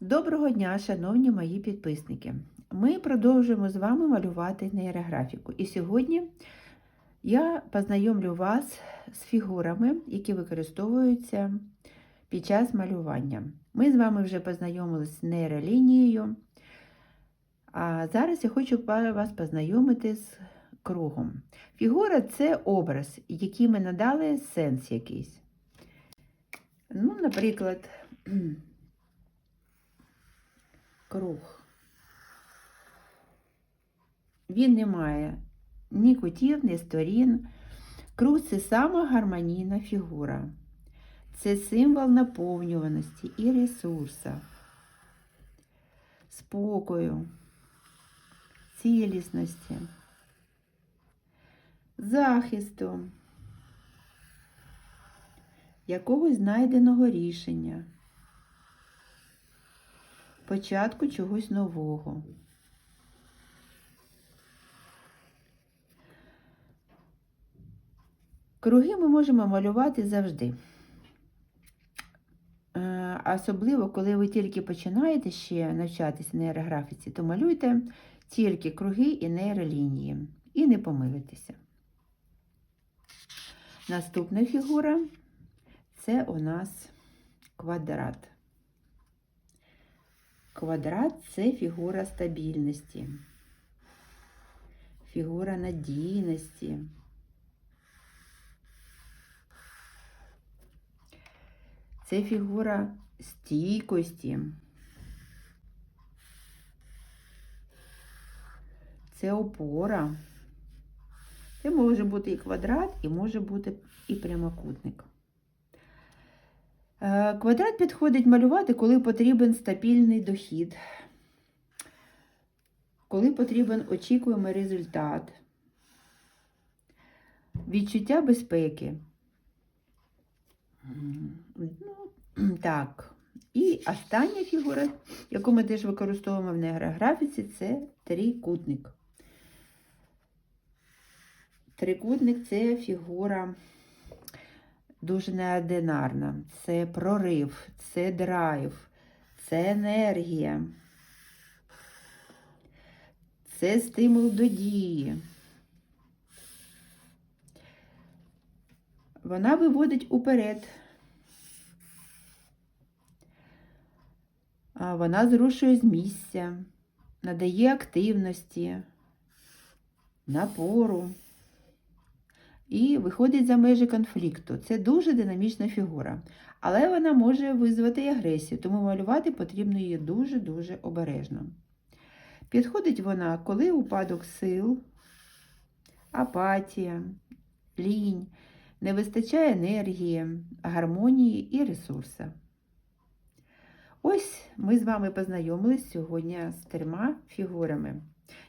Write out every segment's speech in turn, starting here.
Доброго дня, шановні мої підписники! Ми продовжуємо з вами малювати нейрографіку. І сьогодні я познайомлю вас з фігурами, які використовуються під час малювання. Ми з вами вже познайомилися з нейролінією, а зараз я хочу вас познайомити з кругом. Фігура це образ, який ми надали сенс якийсь. Ну, наприклад, круг. Він не має ні кутів, ні сторін. Круг це сама гармонійна фігура. Це символ наповнюваності і ресурсу, спокою, цілісності, захисту, якогось знайденого рішення, початку чогось нового. Круги ми можемо малювати завжди. Е, Особливо, коли ви тільки починаєте ще навчатися нейрографіці, то малюйте тільки круги і нейролінії. І не помилитеся. Наступна фігура це у нас квадрат. Квадрат це фігура стабільності, фігура надійності. Це фігура стійкості. Це опора. Це може бути і квадрат, і може бути і прямокутник. Е, Квадрат підходить малювати, коли потрібен стабільний дохід, коли потрібен очікуємий результат, відчуття безпеки. Ну, так. І остання фігура, яку ми теж використовуємо в нейрографіці, це трикутник. Трикутник це фігура дуже неординарна. Це прорив, це драйв, це енергія, це стимул до дії. Вона виводить уперед. Вона зрушує з місця, надає активності, напору і виходить за межі конфлікту. Це дуже динамічна фігура, але вона може визвати і агресію, тому малювати потрібно її дуже-дуже обережно. Підходить вона, коли упадок сил, апатія, лінь, не вистачає енергії, гармонії і ресурсу. Ось ми з вами познайомились сьогодні з трьома фігурами.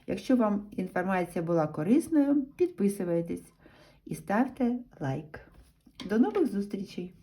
Якщо вам інформація була корисною, підписуйтесь і ставте лайк. До нових зустрічей!